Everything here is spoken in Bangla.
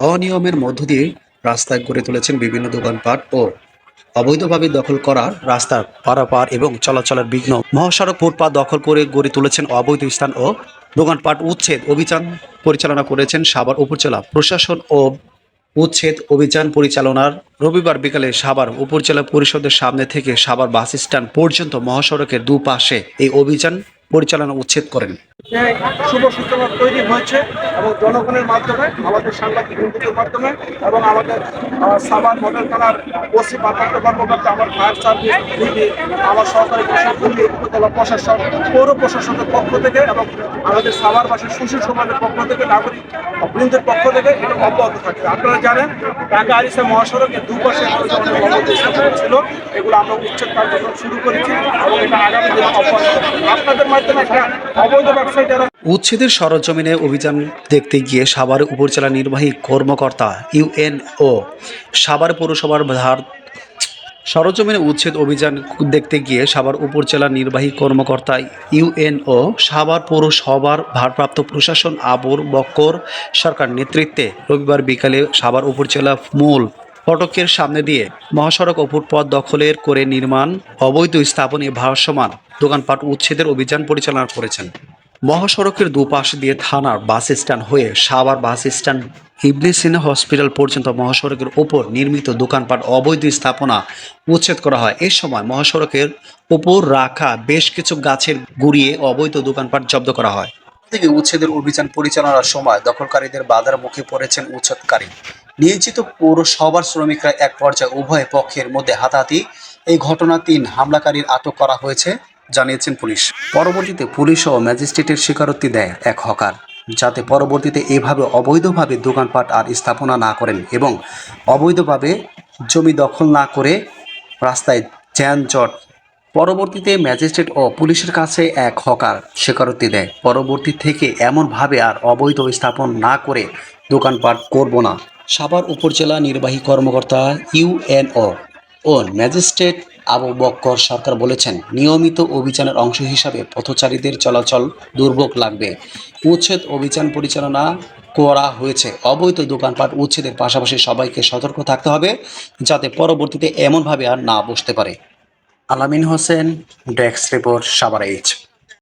অনিয়মের মধ্য দিয়ে রাস্তায় গড়ে তুলেছেন বিভিন্ন দোকানপাট ও অবৈধভাবে দখল করা রাস্তার পারাপার এবং চলাচলের বিঘ্ন। মহাসড়ক ফুটপাত দখল করে গড়ে তুলেছেন অবৈধ স্থান ও দোকানপাট উচ্ছেদ অভিযান পরিচালনা করেছেন সাভার উপজেলা প্রশাসন ও উচ্ছেদ অভিযান পরিচালনার রবিবার বিকালে সাভার উপজেলা পরিষদের সামনে থেকে সাভার বাস স্ট্যান্ড পর্যন্ত মহাসড়কের দুপাশে এই অভিযান পরিচালনা উচ্ছেদ করেন। শুভ সূচনা তৈরি হয়েছে এবং জনগণের মাধ্যমে, আমাদের সাংবাদিক বন্ধুদের মাধ্যমে এবং আমাদের সাভার মডেল থানার ওসি ভারপ্রাপ্ত কর্মকর্তা আমার ফায়ার সার্ভিস আমার সহকারী প্রশাসন উপজেলা প্রশাসন পৌর প্রশাসনের পক্ষ থেকে এবং আমাদের সাভারবাসীর সুশীল সমাজের পক্ষ থেকে, নাগরিক বৃন্দের পক্ষ থেকে এটা অব্যাহত থাকবে আপনারা জানেন, ঢাকা আরিসা মহাসড়কের দুপাশে ছিল, এগুলো আমরা উচ্ছেদ কার্যক্রম শুরু করেছি এবং এটা আগামী দিনে অব্যাহত আপনাদের উচ্ছেদের সরজমিনে অভিযান দেখতে গিয়ে সাভার উপজেলা নির্বাহী কর্মকর্তা ইউএনও সাভার পৌরসভার ভার সরজমিনে উচ্ছেদ অভিযান দেখতে গিয়ে সাভার উপজেলা নির্বাহী কর্মকর্তা ইউএনও সাভার পৌরসভার ভারপ্রাপ্ত প্রশাসন আবুর বক্কর সরকার নেতৃত্বে রবিবার বিকালে সাভার উপজেলা মূল ফটকের সামনে দিয়ে মহাসড়ক ও ফুটপথ দখলের করে নির্মাণ, অবৈধ স্থাপনে ভারসমান দোকানপাট উচ্ছেদের অভিযান পরিচালনা করেছেন। মহাসড়কের দুপাশ দিয়ে থানার বাস স্ট্যান্ড হয়ে Savar bus stand, Ibne Sina hospital পর্যন্ত মহাসড়কের ওপর নির্মিত দোকানপাট অবৈধ স্থাপনা উচ্ছেদ করা হয়। এ সময় মহাসড়কের ওপর রাখা বেশ কিছু গাছের গুড়িয়ে অবৈধ দোকানপাট জব্দ করা হয়। থেকে উচ্ছেদের অভিযান পরিচালনার সময় দখলকারীদের বাধার মুখে পড়েছেন উচ্ছেদকারী। নিয়োজিত পৌরসভার শ্রমিকরা এক পর্যায়ে উভয় পক্ষের মধ্যে হাতাহাতি। এই ঘটনা তিন হামলাকারীর আটক করা হয়েছে, জানিয়েছেন পুলিশ। পরবর্তীতে পুলিশ ও ম্যাজিস্ট্রেটের স্বীকারোক্তি দেয় এক হকার, যাতে পরবর্তীতে এভাবে অবৈধভাবে দোকানপাট আর স্থাপনা না করেন এবং অবৈধভাবে জমি দখল না করে রাস্তায় যানজট পরবর্তীতে ম্যাজিস্ট্রেট ও পুলিশের কাছে এক হকার স্বীকারোক্তি দেয়, পরবর্তী থেকে এমনভাবে আর অবৈধ স্থাপন না করে দোকানপাট করব না। সাভার উপজেলা নির্বাহী কর্মকর্তা ইউএনও ও ম্যাজিস্ট্রেট আবু বক্কর সরকার বলেছেন, নিয়মিত অভিযানের অংশ হিসাবে পথচারীদের চলাচল দুর্ভোগ লাগবে। উচ্ছেদ অভিযান পরিচালনা করা হয়েছে। অবৈধ দোকানপাট উচ্ছেদের পাশাপাশি সবাইকে সতর্ক থাকতে হবে, যাতে পরবর্তীতে এমনভাবে আর না বসতে পারে। Alamin Hossain, desk report, Savar H.